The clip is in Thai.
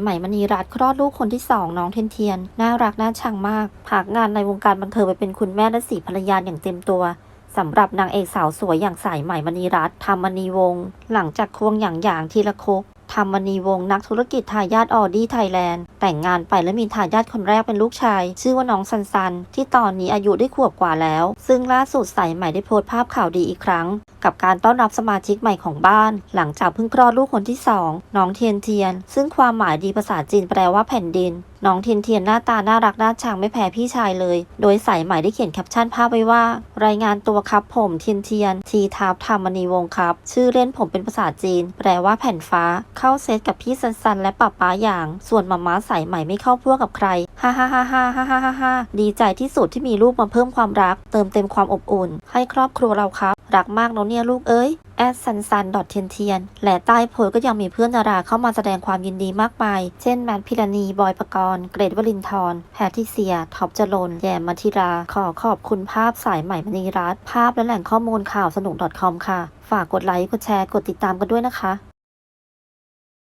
ไหม่มณีรัตน์คลอดลูกคนที่สองน้องเทียนเทียน น่ารักน่าชังมากผากงานในวงการบันเทิงไปเป็นคุณแม่และสีภรรยาอย่างเต็มตัวสำหรับนางเอกสาวสวยอย่างสายไหม่มณีรัตน์ธรรมณีวงศ์หลังจากควงอย่างอย่างทีละคบธรรมณีวงศ์นักธุรกิจทายาทออดี้ไทยแลนด์แต่งงานไปและมีทายาทคนแรกเป็นลูกชาย ชื่อว่าน้องซันซัน ที่ตอนนี้อายุได้ขวบกว่าแล้ว ซึ่งล่าสุดสายไหม่ได้โพสต์ภาพข่าวดีอีกครั้ง กับการต้อนรับสมาชิกใหม่ของบ้าน หลังจากเพิ่งคลอดลูกคนที่สองน้องเทียนเทียน ซึ่งความหมายดีภาษาจีนแปลว่าแผ่นดิน น้องเทียนเทียนหน้าตาน่ารักน่าชังไม่แพ้พี่ชายเลย โดยสายไหม่ได้เขียนแคปชั่นภาพไว้ว่า รายงานตัวครับผมเทียนเทียน ทีทาบธรรมณีวงครับ ชื่อเล่นผมเป็นภาษาจีน แปลว่าแผ่นฟ้า เข้าเซตกับพี่ซันซันและป้าป้าอย่าง ส่วนมาม้าสายไหม่ไม่เข้าพวกกับใคร ฮ่าฮ่าฮ่าฮ่าฮ่าฮ่าฮ่าดีใจที่สุดที่มีลูกมาเพิ่มความรัก เติมเต็มความอบอุ่น ให้ครอบครัวเราครับ รักมากเนาะเนี่ยลูกเอ้ยแอดซันซันดอทเทียนเทียนและใต้โพลก็ยังมีเพื่อนดาราเข้ามาแสดงความยินดีมากมาย เช่นแมนพิรณี บอยประกรณ์ เกรดวลินทรแพทิเซีย ท็อปจรนแยมมาธิรา ขอขอบคุณภาพสายใหม่มณีรัตนภาพและแหล่งข้อมูลข่าวสนุก .com ค่ะ ฝากกดไลค์ กดแชร์ กดติดตามกันด้วยนะคะ